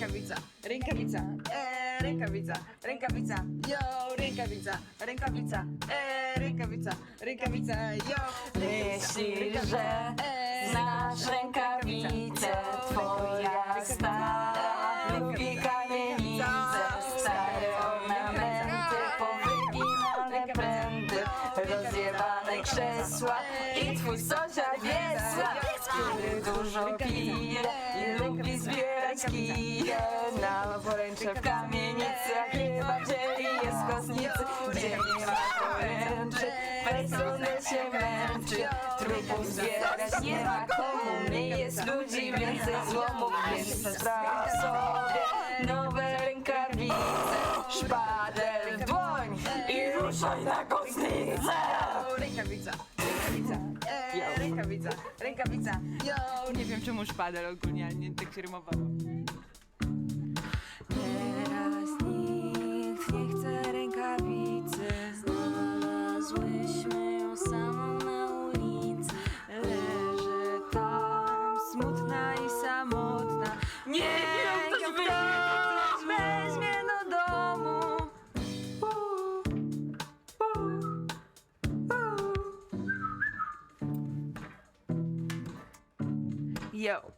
rękawica, rękawica, e, rękawica, rękawica, yo, rękawica, rękawica, e, rękawica, rękawica, yo, Myślisz, że znasz rękawicę? Twoja stara lubi kamienicę Stare ornamenty, powyginane pręty Rozjebane krzesła i twój sąsiad Wiesław Który dużo pije Na poręcze w kamienicach chyba dzieli jest w kosnicy Gdzie nie ma poręczy, personel się męczy Trupów zbierać nie ma komu Mniej jest ludzi, więcej złomów Więc spraw sobie. Nowe rękawice Szpadel w dłoń i ruszaj na kostnicę. Yo, rękawica, rękawica, yo, nie wiem czemu szpadel ogólnie, ale nie tak się rymowało. Yo,